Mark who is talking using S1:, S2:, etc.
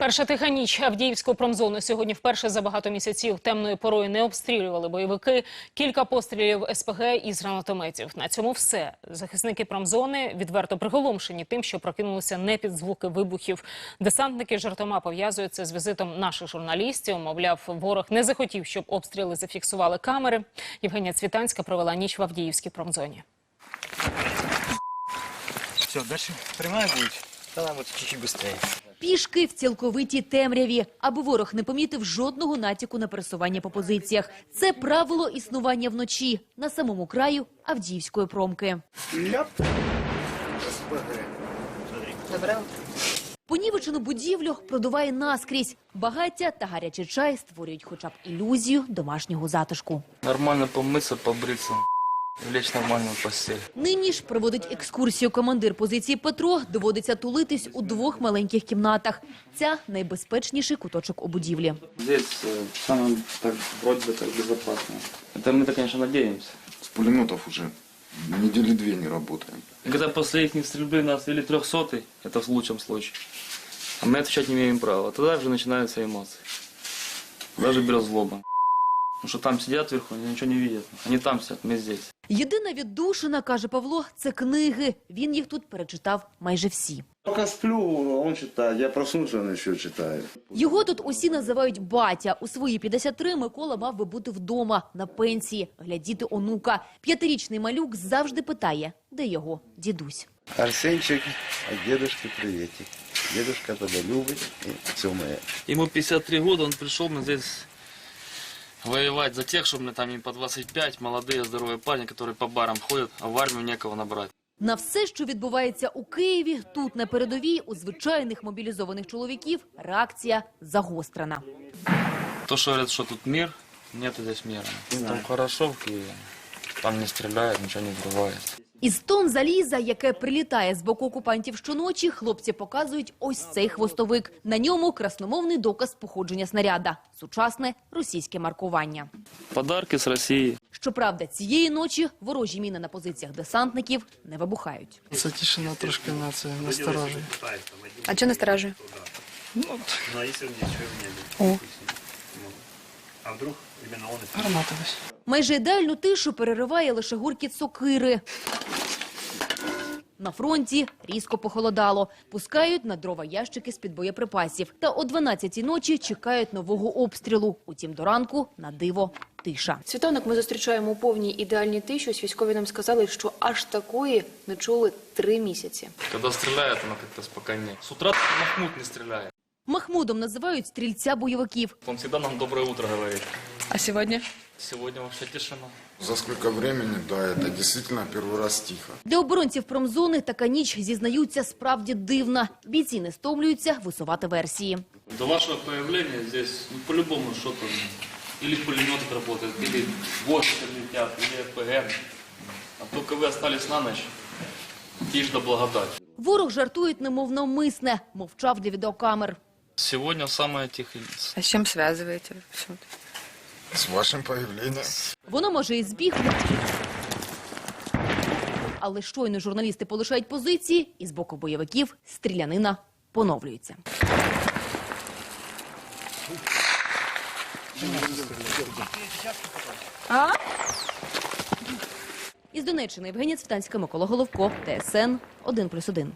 S1: Перша тиха ніч Авдіївську промзону сьогодні вперше за багато місяців темною порою не обстрілювали бойовики. Кілька пострілів СПГ із гранатометів. На цьому все. Захисники промзони відверто приголомшені тим, що прокинулися не під звуки вибухів. Десантники жартома пов'язуються з візитом наших журналістів. Мовляв, ворог не захотів, щоб обстріли зафіксували камери. Євгенія Цвітанська провела ніч в Авдіївській промзоні.
S2: Все, дальше прямая будет? Тогда вот чуть-чуть быстрее.
S3: Пішки в цілковитій темряві, аби ворог не помітив жодного натяку на пересування по позиціях. Це правило існування вночі на самому краю Авдіївської промки. Понівечену будівлю продуває наскрізь. Багаття та гарячий чай створюють хоча б ілюзію домашнього затишку.
S4: Нормально помыться, побриться, лечь нормально в постель.
S3: Нині ж проводить екскурсію командир позиції Петро. Доводиться тулитись у двох маленьких кімнатах. Ця найбезпечніший куточок у будівлі.
S4: Здесь э, самое так, вроде бы так безопасно. Это мы-то, конечно, надеемся.
S5: С пулеметов уже недели две не работаем.
S4: И Когда после их стрельбы нас вели трехсотый, это в лучшем случае, а мы отвечать не имеем права, тогда уже начинаются эмоции. Даже берет злоба. Потому что там сидят вверху, они ничего не видят. Они там сидят, мы здесь.
S3: Єдина віддушина, каже Павло, це книги. Він їх тут перечитав майже всі.
S6: Пока сплю, он читает. Я проснулся, он еще читает.
S3: Його тут усі називають батя. У свої 53 Микола мав би бути вдома на пенсії, глядіти онука. П'ятирічний малюк завжди питає, де його дідусь.
S6: Арсенчик, а дедушке приветик. Дедушка тебя любит и все мое.
S4: Ему 53 года, он пришел, мы здесь воевать за тех, чтобы мне там им по 25, молодые, здоровые парни, которые по барам ходят, а в армию некого набрать.
S3: На все, що відбувається у Києві, тут на передовій у звичайних мобілізованих чоловіків реакція загострена.
S4: То, что говорят, что тут мир, нет здесь мира. Там хорошо в Киеве, там не стреляют, ничего не взрывается.
S3: Із тон заліза, яке прилітає з боку окупантів щоночі, хлопці показують ось цей хвостовик. На ньому красномовний доказ походження снаряда – сучасне російське маркування.
S4: Подарки с России.
S3: Щоправда, цієї ночі ворожі міни на позиціях десантників не вибухають.
S7: Це тишина трошки на це насторожує.
S8: А що насторожує?
S7: Гармата десь.
S3: Майже ідеальну тишу перериває лише гуркіт сокири. На фронті різко похолодало. Пускають на дрова ящики з-під боєприпасів. Та о 12-й ночі чекають нового обстрілу. Утім, до ранку на диво тиша.
S8: Світанок ми зустрічаємо у повній ідеальній тиші. Ось Військові нам сказали, що аж такої не чули три місяці.
S4: Когда стреляет, она как-то спокойнее. С утра только Махмуд не стреляет.
S3: Махмудом називають стрільця бойовиків.
S4: Он всегда нам доброе утро говорит.
S8: А сьогодні?
S4: Сегодня вообще тишина.
S5: За сколько времени, да, это действительно первый раз тихо.
S3: Для оборонців промзони така ніч, зізнаються, справді дивна. Бійці не стомлюються висувати версії.
S4: До вашего появления здесь ну, по-любому что-то или пулемет работает, или бошки летят, или ФПГ. А только вы остались на ночь, тишь да благодать.
S3: Ворог жартують, немов навмисне, мовчав для відеокамер.
S4: Сегодня самое тихое.
S8: А з чим зв'язуєте?
S5: С вашим появлением.
S3: Воно може і збіг. Але щойно журналісти полишають позиції, і з боку бойовиків стрілянина поновлюється. Із Донеччини Євгенія Цвітанська, Микола Головко, ТСН 1+,1.